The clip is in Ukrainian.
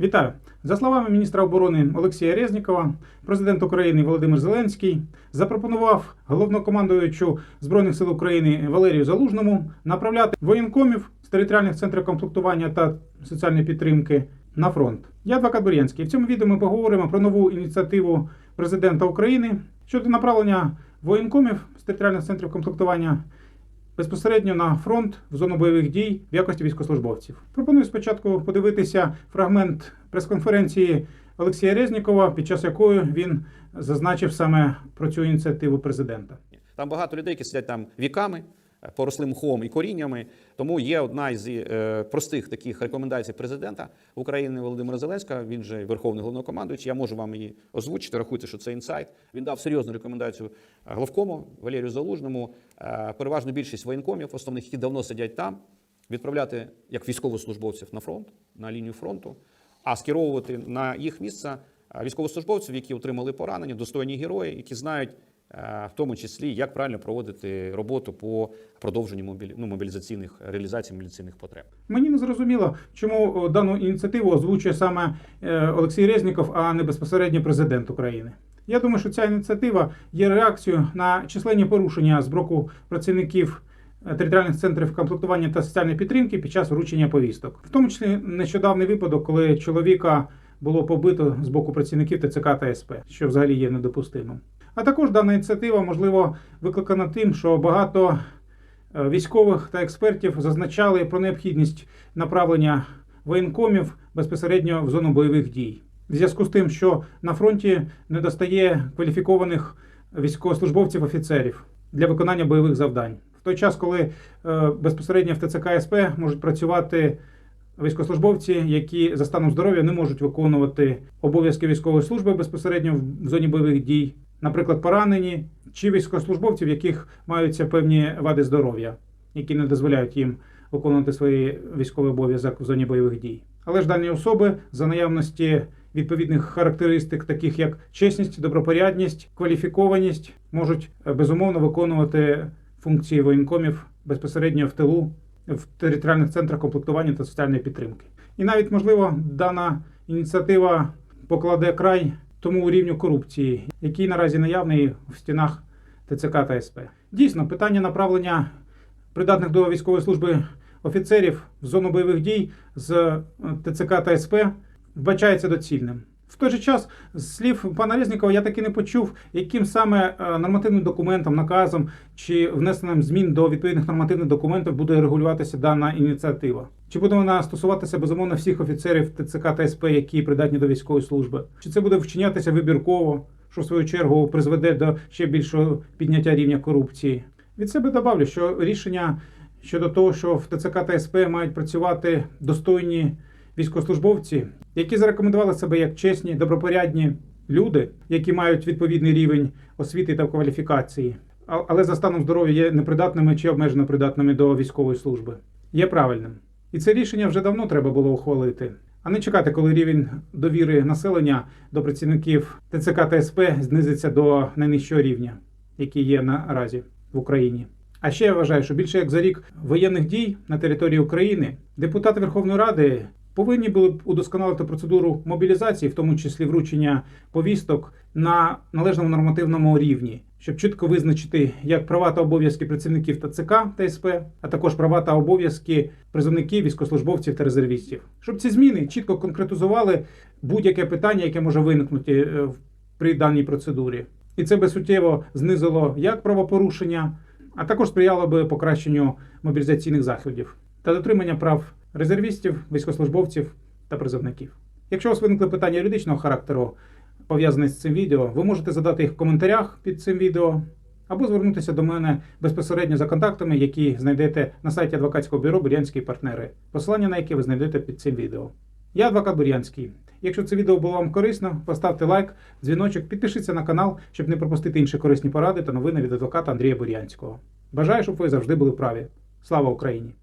Вітаю! За словами міністра оборони Олексія Резнікова, президент України Володимир Зеленський запропонував головнокомандуючу Збройних сил України Валерію Залужному направляти воєнкомів з територіальних центрів комплектування та соціальної підтримки на фронт. Я адвокат Бур'янський. В цьому відео ми поговоримо про нову ініціативу президента України щодо направлення воєнкомів з територіальних центрів комплектування безпосередньо на фронт в зону бойових дій в якості військовослужбовців. Пропоную спочатку подивитися фрагмент прес-конференції Олексія Резнікова, під час якої він зазначив саме про цю ініціативу президента. Там багато людей, які сидять там віками, поросли мхом і коріннями. Тому є одна із е, простих таких рекомендацій президента України Володимира Зеленського. Він же верховний головнокомандуючий. Я можу вам її озвучити. Рахуйте, що це інсайт. Він дав серйозну рекомендацію е, главкому Валерію Залужному. Е, переважну більшість воєнкомів, основних, які давно сидять там, відправляти як військовослужбовців на фронт, на лінію фронту, а скеровувати на їх місце військовослужбовців, які отримали поранення, достойні герої, які знають. е, В тому числі, як правильно проводити роботу по продовженню мобілі... ну, мобілізаційних реалізації мобілізаційних потреб. Мені не зрозуміло, чому дану ініціативу озвучує саме е, Олексій Резніков, а не безпосередньо президент України. Я думаю, що ця ініціатива є реакцією на численні порушення з боку працівників е, територіальних центрів комплектування та соціальної підтримки під час вручення повісток, в тому числі нещодавний випадок, коли чоловіка було побито з боку працівників ТЦК та СП, що взагалі є недопустимим. А також дана ініціатива можливо викликана тим, що багато е, військових та експертів зазначали про необхідність направлення воєнкомів безпосередньо в зону бойових дій. В зв'язку з тим, що на фронті не достає кваліфікованих військовослужбовців офіцерів для виконання бойових завдань. В той час, коли е, безпосередньо в ТЦК СП можуть працювати військовослужбовці, які за станом здоров'я не можуть виконувати обов'язки військової служби безпосередньо в зоні бойових дій, наприклад, поранені чи військовослужбовці, в яких маються певні вади здоров'я, які не дозволяють їм виконувати свої військовий обов'язок в зоні бойових дій. Але ж дані особи за наявності відповідних характеристик, таких як чесність, добропорядність, кваліфікованість, можуть е, безумовно виконувати функції воєнкомів безпосередньо в тилу в територіальних центрах комплектування та соціальної підтримки. І навіть можливо дана ініціатива покладе край тому рівню корупції, який наразі наявний в стінах ТЦК та СП. Дійсно, питання направлення придатних до військової служби офіцерів в зону бойових дій з ТЦК та СП вбачається доцільним. В той же час, з слів пана Резнікова, я таки не почув, яким саме е, нормативним документом, наказом чи внесенням змін до відповідних нормативних документів буде регулюватися дана ініціатива. Чи буде вона стосуватися безумовно всіх офіцерів ТЦК та СП, які придатні до військової служби? Чи це буде вчинятися вибірково, що в свою чергу призведе до ще більшого підняття рівня корупції? Від себе добавлю, що рішення щодо того, що в ТЦК та СП мають працювати достойні військовослужбовці, які зарекомендували себе як чесні, добропорядні люди, які мають відповідний рівень освіти та кваліфікації, але за станом здоров'я є непридатними чи обмежено придатними до військової служби, є правильним. І це рішення вже давно треба було ухвалити, а не чекати, коли рівень довіри населення до працівників ТЦК та СП знизиться до найнижчого рівня, який є наразі в Україні. А ще я вважаю, що більше як за рік воєнних дій на території України депутати Верховної Ради повинні були б удосконалити процедуру мобілізації, в тому числі вручення повісток на належному нормативному рівні, щоб чітко визначити як права та обов'язки працівників ТЦК та СП, а також права та обов'язки призовників, військовослужбовців та резервістів, щоб ці зміни чітко конкретизували будь-яке питання, яке може виникнути е, при даній процедурі. І це би суттєво знизило як правопорушення, а також сприяло би покращенню мобілізаційних заходів та дотримання прав резервістів, військовослужбовців та призовників. Якщо у вас виникли питання юридичного характеру, пов'язані з цим відео, ви можете задати їх в коментарях під цим відео або звернутися до мене безпосередньо за контактами, які знайдете на сайті адвокатського бюро Бурянські партнери, посилання на яке ви знайдете під цим відео. Я адвокат Бурянський. Якщо це відео було вам корисно, поставте лайк, дзвіночок, підпишіться на канал, щоб не пропустити інші корисні поради та новини від адвоката Андрія Бурянського. Бажаю, щоб ви завжди були праві. Слава Україні!